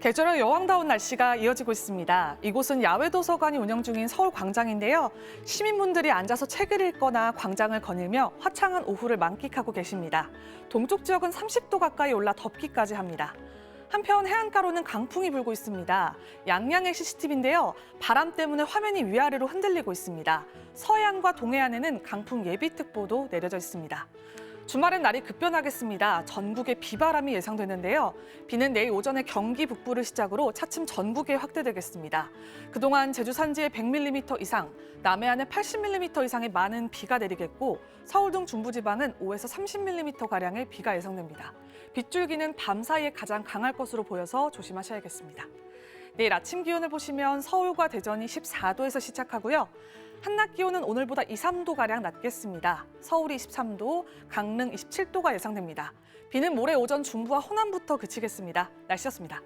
계절의 여왕다운 날씨가 이어지고 있습니다. 이곳은 야외 도서관이 운영 중인 서울 광장인데요. 시민분들이 앉아서 책을 읽거나 광장을 거닐며 화창한 오후를 만끽하고 계십니다. 동쪽 지역은 30도 가까이 올라 덥기까지 합니다. 한편 해안가로는 강풍이 불고 있습니다. 양양의 CCTV인데요. 바람 때문에 화면이 위아래로 흔들리고 있습니다. 서해안과 동해안에는 강풍 예비특보도 내려져 있습니다. 주말엔 날이 급변하겠습니다. 전국에 비바람이 예상되는데요. 비는 내일 오전에 경기 북부를 시작으로 차츰 전국에 확대되겠습니다. 그동안 제주 산지에 100mm 이상, 남해안에 80mm 이상의 많은 비가 내리겠고 서울 등 중부지방은 5에서 30mm 가량의 비가 예상됩니다. 빗줄기는 밤 사이에 가장 강할 것으로 보여서 조심하셔야겠습니다. 내일 아침 기온을 보시면 서울과 대전이 14도에서 시작하고요. 한낮 기온은 오늘보다 2, 3도 가량 낮겠습니다. 서울이 23도, 강릉 27도가 예상됩니다. 비는 모레 오전 중부와 호남부터 그치겠습니다. 날씨였습니다.